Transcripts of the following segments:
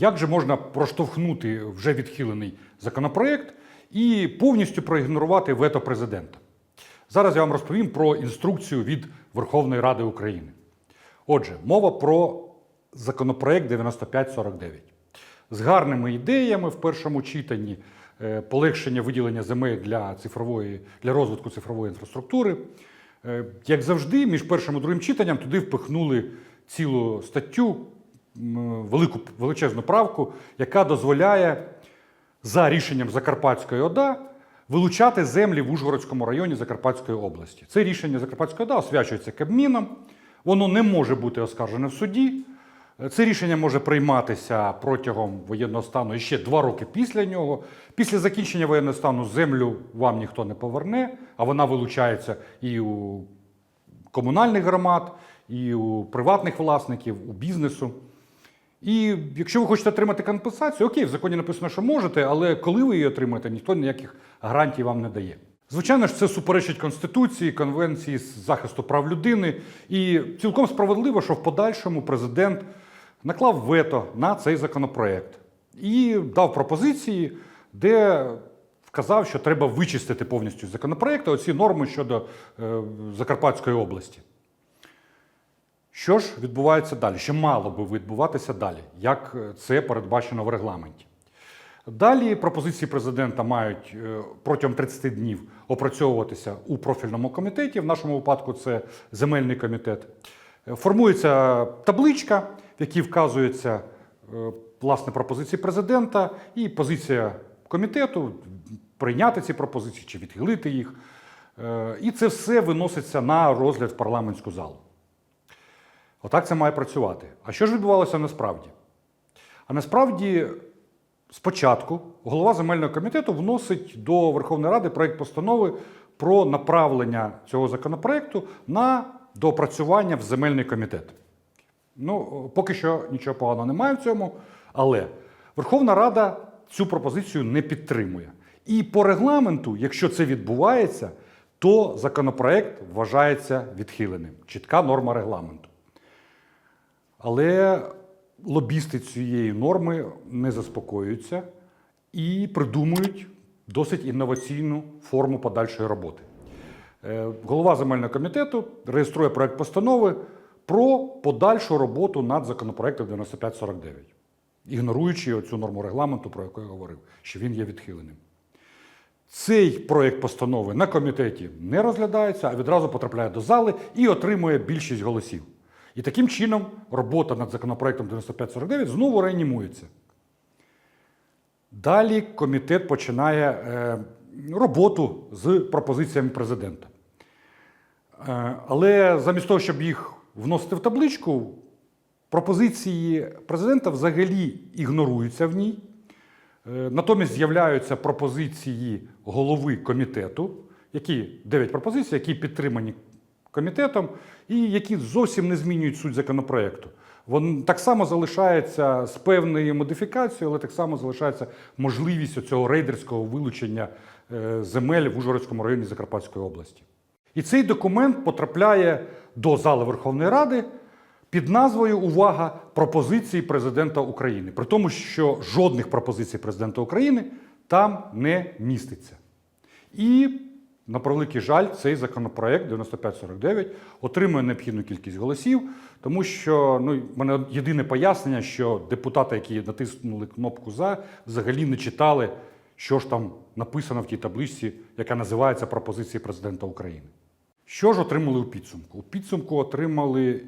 як же можна проштовхнути вже відхилений законопроект і повністю проігнорувати вето президента. Зараз я вам розповім про інструкцію від Верховної Ради України. Отже, мова про законопроект 9549. З гарними ідеями в першому читанні, е, полегшення виділення земель для, цифрової, для розвитку цифрової інфраструктури. Е, Як завжди, між першим і другим читанням туди впихнули цілу статтю, велику величезну правку, яка дозволяє за рішенням Закарпатської ОДА вилучати землі в Ужгородському районі Закарпатської області. Це рішення Закарпатської ОДА освячується Кабміном, воно не може бути оскаржене в суді. Це рішення може прийматися протягом воєнного стану і ще два роки після нього. Після закінчення воєнного стану землю вам ніхто не поверне, а вона вилучається і у комунальних громад, і у приватних власників, у бізнесу. І якщо ви хочете отримати компенсацію, окей, в законі написано, що можете, але коли ви її отримаєте, ніхто ніяких гарантій вам не дає. Звичайно ж, це суперечить Конституції, Конвенції з захисту прав людини, і цілком справедливо, що в подальшому президент наклав вето на цей законопроект і дав пропозиції, де вказав, що треба вичистити повністю законопроекту оці норми щодо е, Закарпатської області. Що ж відбувається далі? Що мало би відбуватися далі, як е, це передбачено в регламенті? Далі пропозиції президента мають е, протягом 30 днів опрацьовуватися у профільному комітеті. В нашому випадку це земельний комітет. Е, Формується табличка, в якій вказується власне пропозиції президента і позиція комітету прийняти ці пропозиції чи відхилити їх. І це все виноситься на розгляд в парламентську залу. Отак це має працювати. А що ж відбувалося насправді? А насправді, спочатку голова земельного комітету вносить до Верховної Ради проєкт постанови про направлення цього законопроекту на доопрацювання в земельний комітет. Ну, поки що нічого поганого немає в цьому, але Верховна Рада цю пропозицію не підтримує. І по регламенту, якщо це відбувається, то законопроект вважається відхиленим. Чітка норма регламенту. Але лобісти цієї норми не заспокоюються і придумують досить інноваційну форму подальшої роботи. Е, Голова земельного комітету реєструє проект постанови про подальшу роботу над законопроектом 9549, ігноруючи оцю норму регламенту, про яку я говорив, що він є відхиленим. Цей проєкт постанови на комітеті не розглядається, а відразу потрапляє до зали і отримує більшість голосів. І таким чином робота над законопроектом 9549 знову реанімується. Далі комітет починає е, роботу з пропозиціями президента. Е, але замість того, щоб їх вносити в табличку, пропозиції президента взагалі ігноруються в ній. Е, Натомість з'являються пропозиції голови комітету, які 9 пропозицій, які підтримані комітетом, і які зовсім не змінюють суть законопроекту. Він так само залишається з певною модифікацією, але так само залишається можливість цього рейдерського вилучення е, земель в Ужгородському районі Закарпатської області. І цей документ потрапляє до зали Верховної Ради під назвою Увага пропозиції президента України. При тому, що жодних пропозицій президента України там не міститься. І, на превеликий жаль, цей законопроект 9549 отримує необхідну кількість голосів, тому що ну, в мене єдине пояснення, що депутати, які натиснули кнопку за, взагалі не читали, що ж там написано в тій табличці, яка називається Пропозиції президента України. Що ж отримали у підсумку? У підсумку отримали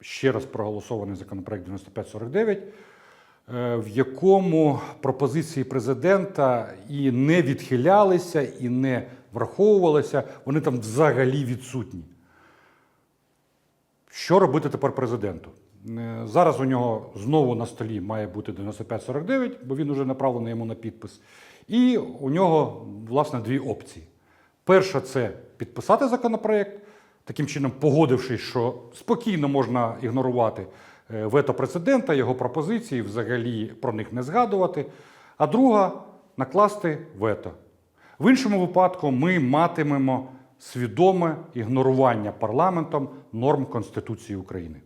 ще раз проголосований законопроект 9549, е, в якому пропозиції президента і не відхилялися, і не враховувалися, вони там взагалі відсутні. Що робити тепер президенту? Е, Зараз у нього знову на столі має бути 9549, бо він вже направлений йому на підпис. І у нього, власне, дві опції. Перша це підписати законопроект, таким чином погодившись, що спокійно можна ігнорувати е, вето президента, його пропозиції, взагалі про них не згадувати. А друга накласти вето. В іншому випадку ми матимемо свідоме ігнорування парламентом норм Конституції України.